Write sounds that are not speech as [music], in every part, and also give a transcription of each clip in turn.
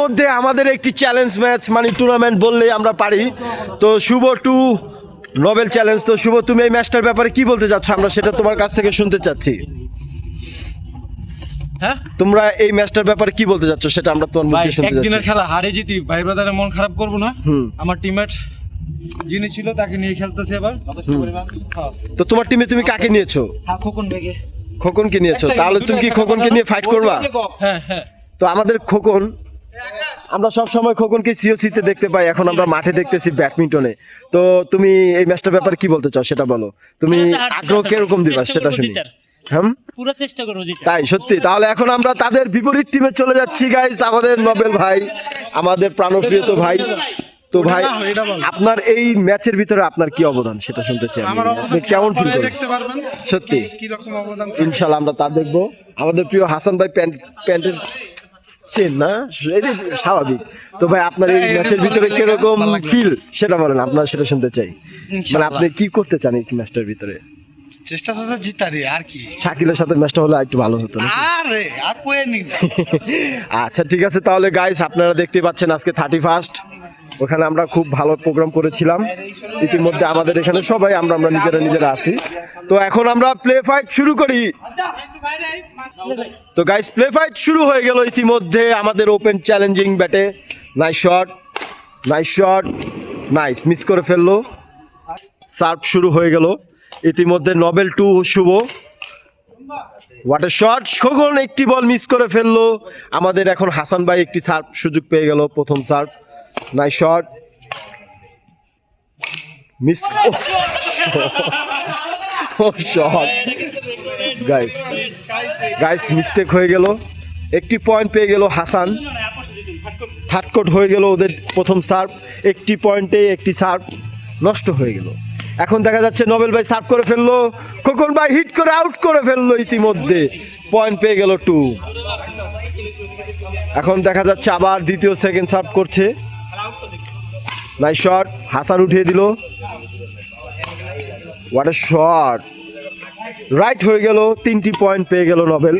মধ্যে আমাদের একটি চ্যালেঞ্জ ম্যাচ মানে টুর্নামেন্ট বললেই আমরা পারি। তো শুভ টু নোবেল চ্যালেঞ্জ তো শুভ তুমি এই ম্যাচটার ব্যাপারে কি বলতে চাচ্ছ? আমরা সেটা তোমার কাছ থেকে শুনতে চাচ্ছি। হ্যাঁ? তোমরা এই ম্যাচটার ব্যাপারে কি বলতে চাচ্ছ সেটা আমরা তোমার মুখে শুনতে একদিনের খেলা হারে জিতি। ভাই ব্রাদারের মন খারাপ করব না। আমার টিমমেট যিনি ছিল তাকে নিয়ে খেলতেছে এবার। তো তোমার টিমে তুমি কাকে নিয়েছো? হ্যাঁ খোকন বেগে খোকনকে নিয়েছো। তাহলে তুমি কি খোকনকে নিয়ে ফাইট করবা? হ্যাঁ হ্যাঁ। তো আমাদের খোকন আমরা সব সময় খোকনকে সিওসিতে দেখতে পাই এখন আমরা মাঠে দেখতেছি ব্যাডমিন্টনে। তো তুমি এই ম্যাচটার ব্যাপারে কি বলতে চাও সেটা বলো। তুমি আগ্রহ কীরকম দিবা সেটা শুনি। হ্যাঁ? পুরো চেষ্টা করব তাই সত্যি। তাহলে এখন আমরা তাদের বিপরীত টিমে চলে যাচ্ছি গাইস আমাদের নোবেল ভাই আমাদের প্রাণপ্রিয় তো ভাই তো ভাই আপনার এই ম্যাচের ভিতরে আপনার কি অবদান সেটা শুনতে চাই। আপনি কেমন ফিল করেন? দেখতে পারবেন। সত্যি। কি রকম অবদান ইনশাল্লাহ আমরা তা দেখব। আমাদের প্রিয় হাসান ভাই প্যান্ট প্যান্টের চেন না স্বাভাবিক। তো ভাই আপনার এই ম্যাচের ভিতরে কীরকম ফিল সেটা বলেন আপনার সেটা শুনতে চাই। মানে আপনি কি করতে চান এই ম্যাচটার ভিতরে? চেষ্টা তো জিতারি আর কি। শাকিলের সাথে ম্যাচটা হলে একটু ভালো হতো আরে আর কয়ে নি [laughs] আচ্ছা ঠিক আছে তাহলে গাইস আপনারা দেখতে পাচ্ছেন আজকে থার্টি ফার্স্ট ওখানে আমরা খুব ভালো প্রোগ্রাম করেছিলাম। ইতিমধ্যে আমাদের এখানে সবাই আমরা আমরা নিজেরা নিজেরা আছি। তো এখন আমরা প্লে ফাইট শুরু করি। তো গাইস প্লে ফাইট শুরু হয়ে গেল ইতিমধ্যে আমাদের ওপেন চ্যালেঞ্জিং ব্যাটে nice shot nice shot nice miss করে ফেলল। সার্ভ শুরু হয়ে গেল। ইতিমধ্যে Nobel to Shuvo. What a shot সগন একটি বল মিস করে ফেলল। আমাদের এখন হাসান ভাই একটি সার্ভ সুযোগ পেয়ে গেল, প্রথম serve nice shot miss shot guys guys mistake হয়ে গেল। একটি পয়েন্ট পেয়ে গেল হাসান। থার্ডকোট হয়ে গেল ওদের প্রথম সার্ভ একটি পয়েন্টে একটি সার্ভ নষ্ট হয়ে গেল। এখন দেখা যাচ্ছে নোবেল ভাই সার্ভ করে ফেলল। খোকন ভাই হিট করে আউট করে ফেলল ইতিমধ্যে। পয়েন্ট পেয়ে গেল টু এখন দেখা যাচ্ছে আবার দ্বিতীয় সেকেন্ড সার্ভ করছে। নাই শট হাসান উঠিয়ে দিল। হোয়াট এ শট রাইট হয়ে গেল, তিনটি পয়েন্ট পেয়ে গেল নোবেল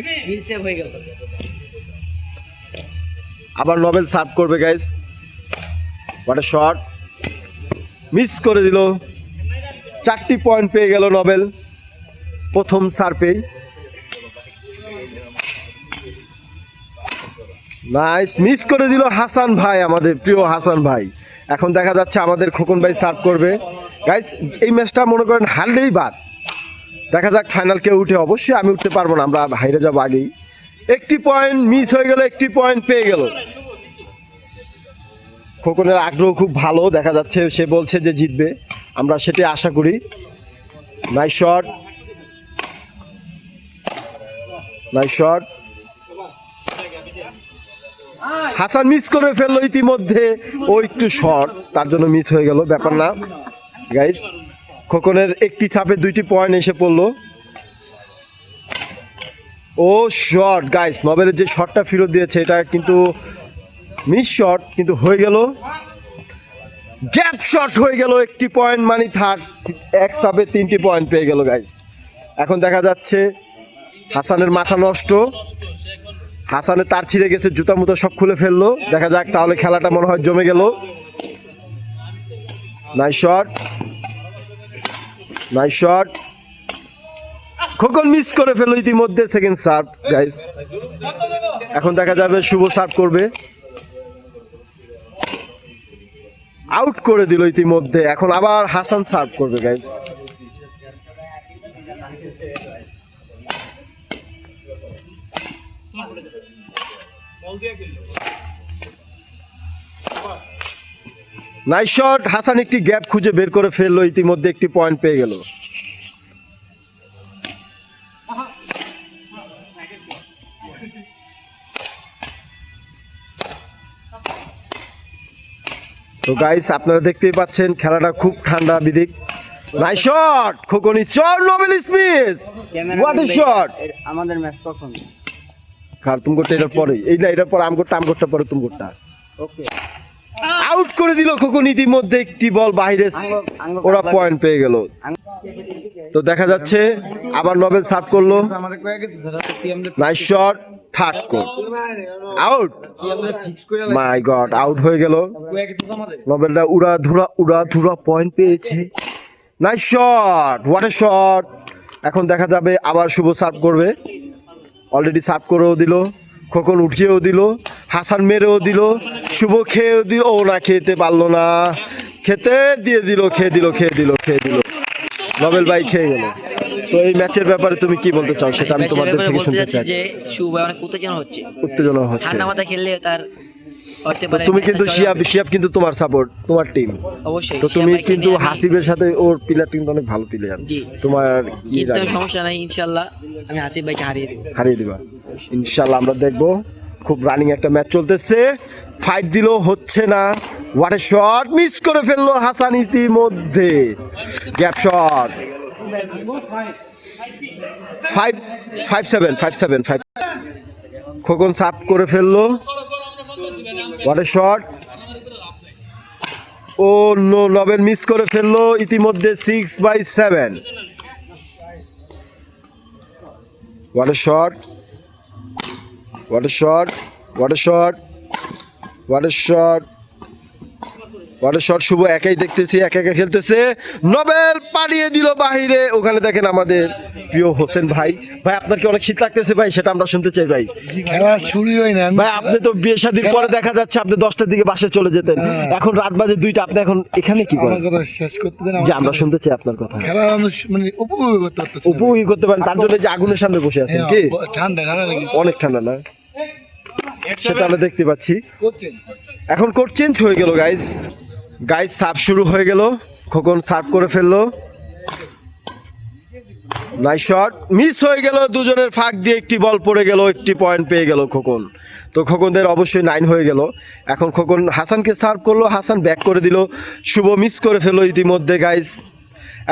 আবার নোবেল সার্ভ করবে guys what a shot miss করে দিল। চারটি পয়েন্ট পেয়ে গেল নোবেল প্রথম সার্ভেই নাইস মিস করে দিল হাসান ভাই, আমাদের প্রিয় হাসান ভাই। এখন দেখা যাচ্ছে আমাদের খোকন ভাই সার্ভ করবে। গাইস এই ম্যাচটা মনে করেন হারলেই বাদ। দেখা যাক ফাইনাল কেউ উঠে। অবশ্যই আমি উঠতে পারব না, আমরা হাইরে যাব আগেই। একটি পয়েন্ট মিস হয়ে গেল, একটি পয়েন্ট পেয়ে গেল। খোকনের আগ্রহ খুব ভালো, দেখা যাচ্ছে সে বলছে যে জিতবে। আমরা সেটি আশা করি। Nice shot nice shot Hasan miss করে ফেলল ইতিমধ্যে। ও একটু শর্ট তার জন্য মিস হয়ে গেল, ব্যাপার না। গাইস খোকনের একটি ছাপে দুইটি পয়েন্ট এসে পড়ল। ও শট গাইস নবেলের যে শটটা ফেরত দিয়েছে, এটা কিন্তু মিস শট কিন্তু হয়ে গেল। গ্যাপ শট হয়ে গেল, একটি পয়েন্ট মানে থার্ড এক সাবে তিনটি পয়েন্ট পেয়ে গেল গাইস এখন দেখা যাচ্ছে হাসানের মাথা নষ্ট। হাসানের তার ছিঁড়ে গেছে, জুতা মুতা সব খুলে ফেলল। দেখা যাক তাহলে খেলাটা মনে হয় জমে গেল। নাই শট নাই শট খোকন মিস করে ফেলল ইতিমধ্যে সেকেন্ড সার্ভ গাইস এখন দেখা যাবে শুভ সার্ভ করবে। আউট করে দিল ইতিমধ্যে, এখন আবার হাসান সার্ভ করবে গাইস নাইস শট হাসান একটি গ্যাপ খুঁজে বের করে ফেলল ইতিমধ্যে একটি পয়েন্ট পেয়ে গেল। তো গাইস আপনারা দেখতেই পাচ্ছেন খেলাটা খুব ঠান্ডা বিদিক। Nice shot খোকনি shot Nobel Smith what a shot আমাদের ম্যাচ কখন? কার তুমি করতে এটার পরে এই না এটার পর আমগোরটা আমগোরটা পরে তুমি করটা ওকে আউট করে দিল খোকন ইতিমধ্যে একটি বল বাইরে ওরা পয়েন্ট পেয়ে গেল। তো দেখা যাচ্ছে আবার নবেল সার্ভ করল। Nice shot third court out my god out হয়ে গেল। নবেলটা উড়া ধুরা উড়া ধুরা পয়েন্ট পেয়েছে। Nice shot what a shot এখন দেখা যাবে আবার শুভ সার্ভ করবে। অলরেডি সাফ করেও দিল খোকন উঠিয়েও দিল হাসান মেরেও দিল শুভ খেয়েও দিল ও না খেতে পারল না। খেতে দিয়ে দিল খেয়ে দিল খেয়ে দিল খেয়ে দিল। নবেল ভাই খেয়ে গেল। তো এই ম্যাচের ব্যাপারে তুমি কি বলতে চাও সেটা আমি তোমাদের থেকে শুনতে চাই। যে শুভ ভাই অনেক উত্তেজনা হচ্ছে। উত্তেজনা হচ্ছে। ঠান্ডা মাথা খেললে তার তুমি কিন্তু শিয়াব শিয়াব কিন্তু তোমার সাপোর্ট তোমার টিম অবশ্যই তো তুমি কিন্তু হাসিবের সাথে ওর প্লেয়ার কিন্তু অনেক ভালো প্লেয়ার তোমার কিন্তু সমস্যা নাই ইনশাল্লাহ। আমি হাসিব ভাইকে হারিয়ে দেবো। হারিয়ে দিবা। ইনশাল্লাহ আমরা দেখব। খুব রানিং একটা ম্যাচ চলতেছে। ফাইট দিল হচ্ছে না। শট মিস করে ফেলল হাসান ইতিমধ্যে। Gap shot five five seven five seven five Khokon সাপ করে ফেলল। What a shot oh no Nobel miss করে ফেলল ইতিমধ্যে six by seven what a shot what a shot what a shot what a shot what a shot Shuvo একাই দেখতেছি একা একা খেলতেছে। নোবেল পাঠিয়ে দিল বাহিরে। ওখানে দেখেন আমাদের প্রিয় হোসেন ভাই। ভাই আপনার কি অনেক শীত লাগতেছে ভাই? সেটা আমরা শুনতে চাই ভাই। খেলা শুরু হয় না। ভাই আপনি তো বিয়ে শাদির পরে দেখা যাচ্ছে আপনি দশটার দিকে বাসে চলে যেতেন। এখন রাত বাজে দুইটা আপনি এখন এখানে কি করেন? কথা শেষ করতে দেন যে আমরা শুনতে চাই আপনার কথা। খেলা মানে উপভোগ করতে পারতেছি না। করতে পারেন তার জন্য যে আগুনের সামনে বসে আছেন হ্যাঁ, কি? ঠান্ডা ঠান্ডা অনেক ঠান্ডা না? সেটা আমরা দেখতে পাচ্ছি। এখন কোর্ট চেঞ্জ হয়ে গেল গাইজ গাইজ সার্ভ শুরু হয়ে গেল। খোকন সার্ভ করে ফেলল। নাই শট মিস হয়ে গেল। দুজনের ফাঁক দিয়ে একটি বল পড়ে গেল, একটি পয়েন্ট পেয়ে গেল খোকন। তো খোকনদের অবশ্যই নাইন হয়ে গেল। এখন খোকন হাসানকে সার্ভ করল। হাসান ব্যাক করে দিল। শুভ মিস করে ফেলল ইতিমধ্যে গাইজ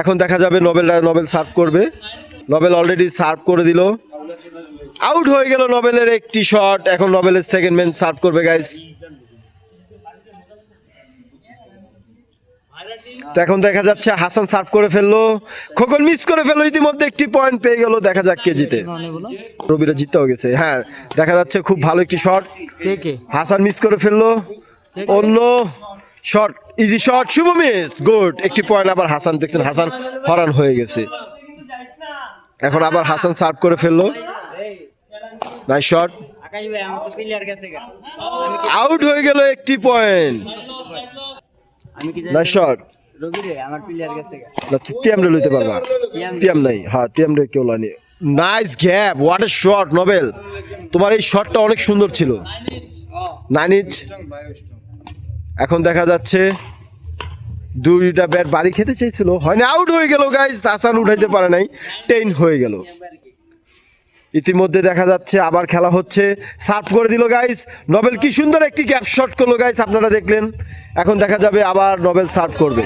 এখন দেখা যাবে নবেল নবেল সার্ভ করবে। নবেল অলরেডি সার্ভ করে দিল। আউট হয়ে গেল নবেলের একটি শট এখন নবেলের সেকেন্ড ম্যান সার্ভ করবে গাইজ তো এখন দেখা যাচ্ছে হাসান সার্ভ করে ফেলল খোকন মিস করে ফেলল ইতিমধ্যে একটি পয়েন্ট পেয়ে গেল দেখা যাক কে জিতে। রবিরা জিতেও গেছে হ্যাঁ দেখা যাচ্ছে খুব ভালো একটি শট কে কে? হাসান মিস করে ফেলল অন্য shot easy shot Shuvo miss good একটি পয়েন্ট আবার হাসান দেখছেন হাসান হরান হয়ে গেছে। এখন আবার হাসান সার্ভ করে ফেলল। নাই শট আকাশ ভাই আমার তো প্লেয়ার গেছে গা। আউট হয়ে গেল একটি পয়েন্ট নাইস শট না লইতে পারবা। নাই। হ্যাঁ কেউ লানি nice gap what a shot Nobel তোমার এই শটটা অনেক সুন্দর ছিল। নাইন ইঞ্চ এখন দেখা যাচ্ছে দুইটা ব্যাট বাড়ি খেতে চেয়েছিল হয় না আউট হয়ে গেল গাইস হাসান উঠাইতে পারে নাই। টেন হয়ে গেল। ইতিমধ্যে দেখা যাচ্ছে আবার খেলা হচ্ছে। সার্ভ করে দিল গাইস নবেল কি সুন্দর একটি গ্যাপ শট করল গাইস আপনারা দেখলেন। এখন দেখা যাবে আবার নবেল সার্ভ করবে।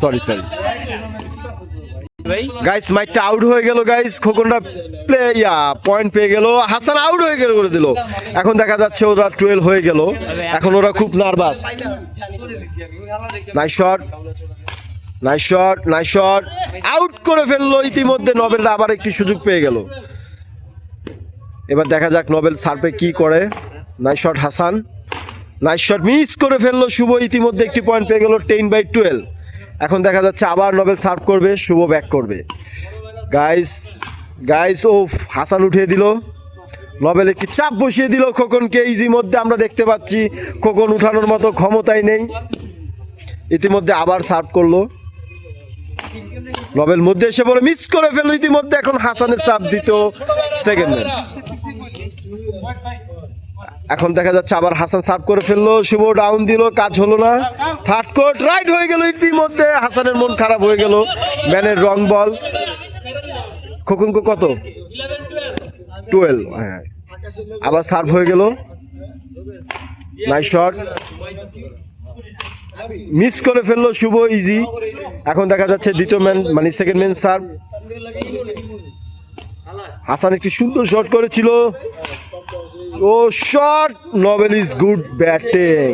সরি সরি গাইস মাইকটা আউট হয়ে গেল গাইস খোকনরা প্লে ইয়া পয়েন্ট পেয়ে গেল। হাসান আউট হয়ে গেল, করে দিল। এখন দেখা যাচ্ছে ওরা টুয়েলভ হয়ে গেল। এখন ওরা খুব nervous nice shot nice shot nice shot out করে ফেলল ইতিমধ্যে নবেলরা আবার একটি সুযোগ পেয়ে গেল। এবার দেখা যাক নবেল সার্পে কি করে। Nice shot Hasan nice shot miss করে ফেলল শুভ। ইতিমধ্যে একটি পয়েন্ট পেয়ে গেল টেন বাই টুয়েলভ এখন দেখা যাচ্ছে আবার নবেল সার্ভ করবে, শুভ ব্যাক করবে। গাইস গাইস ও হাসান উঠিয়ে দিল। নবেল একটি চাপ বসিয়ে দিল খোকনকে। ইজি মধ্যে আমরা দেখতে পাচ্ছি, খোকন উঠানোর মতো ক্ষমতাই নেই। ইতিমধ্যে আবার সার্ভ করল। নবেল মধ্যে এসে বলে, মিস করে ফেলল ইতিমধ্যে। এখন হাসানের সাপ দিত সেকেন্ড ম্যান এখন দেখা যাচ্ছে আবার হাসান সার্ভ করে ফেলল, শুভ ডাউন দিল, কাজ হলো না। থার্ড কোর্ট রাইট হয়ে গেল ইতিমধ্যে, হাসানের মন খারাপ হয়ে গেল। ম্যানের রং বল খোকনকো কত? টুয়েলভ হ্যাঁ। আবার সার্ভ হয়ে গেল। নাইস শট মিস করে ফেলল, শুভ ইজি এখন দেখা যাচ্ছে দ্বিতীয় ম্যান মানে সেকেন্ড ম্যান সার্ভ হাসান একটি সুন্দর শট করেছিল। ও shot Nobel is good batting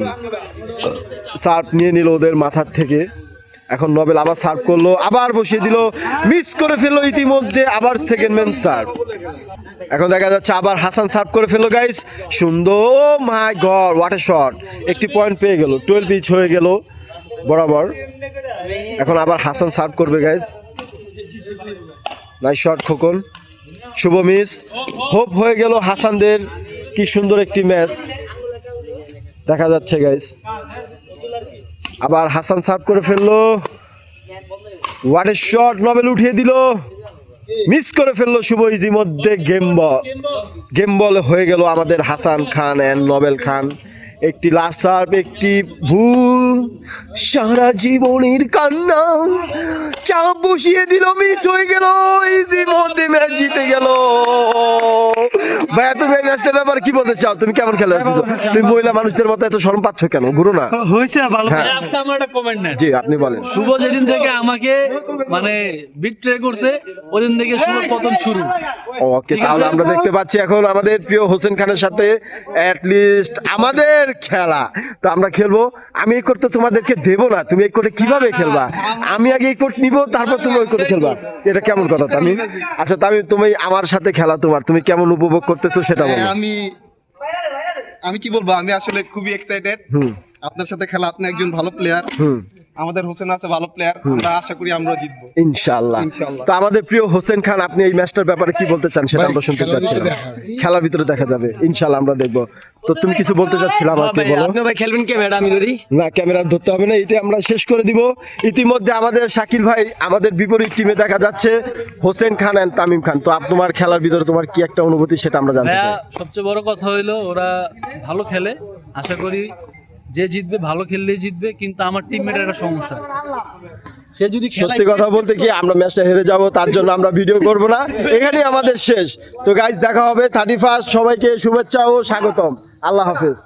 serve নিয়ে নিল ওদের মাথার থেকে। এখন নবেল আবার সার্ভ করল, আবার বসিয়ে দিল। মিস করে ফেলল ইতিমধ্যে, আবার সেকেন্ড ম্যান সার্ভ এখন দেখা যাচ্ছে আবার হাসান সার্ভ করে ফেলল গাইস সুন্দর my god what a shot একটি পয়েন্ট পেয়ে গেল টুয়েলভ পিচ হয়ে গেল, বরাবর। এখন আবার হাসান সার্ভ করবে guys nice shot Khokon. Shuvo miss hope হয়ে গেল হাসানদের, কি সুন্দর একটি ম্যাচ দেখা যাচ্ছে গাইস আবার হাসান সার্ভ করে ফেলল। হোয়াট এ শট নবেল উঠিয়ে দিল। মিস করে ফেলল শুভ ইজি মধ্যে গেম বল গেম বল হয়ে গেল আমাদের হাসান খান অ্যান্ড নবেল খান। একটি লাস্ট সার্ভ একটি ভুল। সারা জীবনের কান্না চাপ বসিয়ে দিল মিস হয়ে গেল ইজি মধ্যে ম্যাচ জিতে গেল। ভাইয়া তুমি এই ম্যাচটার ব্যাপারে কি বলতে চাও? তুমি কেমন খেলে তুমি মহিলা মানুষদের মতো এত শরম পাচ্ছ কেন? গুরু না। হয়েছে ভালো হ্যাঁ। আপনি আমার একটা কমেন্ট নেন। জি আপনি বলেন। শুভ যেদিন থেকে আমাকে মানে বিট্রে করছে ওদিন থেকে শুভ পতন শুরু। ওকে তাহলে আমরা দেখতে পাচ্ছি এখন আমাদের প্রিয় হোসেন খানের সাথে অ্যাট লিস্ট আমাদের খেলা। তো আমরা খেলব। আমি এই কোর্ট তো তোমাদেরকে দেবো না। তুমি এই কোর্টে কীভাবে খেলবা? আমি আগে এই কোর্ট নিবো তারপর তুমি ওই কোর্টে খেলবা। এটা কেমন কথা তুমি আচ্ছা তামি তুমি আমার সাথে খেলা তোমার। তুমি কেমন উপভোগ করতেছো সেটা বলো। আমি আমি কি বলব? আমি আসলে খুবই এক্সাইটেড আপনার সাথে খেলা আপনি একজন ভালো প্লেয়ার হুম। আমাদের হোসেন আছে ভালো প্লেয়ার আমরা আশা করি আমরা জিতবো। ইনশাআল্লাহ। ইনশাআল্লাহ। তো আমাদের প্রিয় হোসেন খান আপনি এই ম্যাচটার ব্যাপারে কি বলতে চান সেটা আমরা শুনতে চাচ্ছিলাম। খেলার ভিতরে দেখা যাবে ইনশাআল্লাহ আমরা দেখব। তো তুমি কিছু বলতে চাচ্ছিলে আমাকে বলো? আপনি ভাই খেলবেন আমি ধরি। না ক্যামেরা ধরতে হবে না এটা আমরা শেষ করে দিব। ইতিমধ্যে আমাদের শাকিল ভাই আমাদের বিপরীত টিমে দেখা যাচ্ছে হোসেন খান এন্ড তামিম খান। তো আপ তোমার খেলার ভিতরে তোমার কি একটা অনুভূতি সেটা আমরা জানতে চাই? সবচেয়ে বড় কথা হইল ওরা ভালো খেলে। আশা করি যে জিতবে ভালো খেললে জিতবে কিন্তু আমার টিমমেটের একটা সমস্যা আছে। সে যদি সত্যি কথা বলতে কি আমরা ম্যাচটা হেরে যাব তার জন্য আমরা ভিডিও করব না। এখানেই আমাদের শেষ। তো গাইজ দেখা হবে থার্টি ফার্স্ট সবাইকে শুভেচ্ছা ও স্বাগতম। আল্লাহ হাফেজ।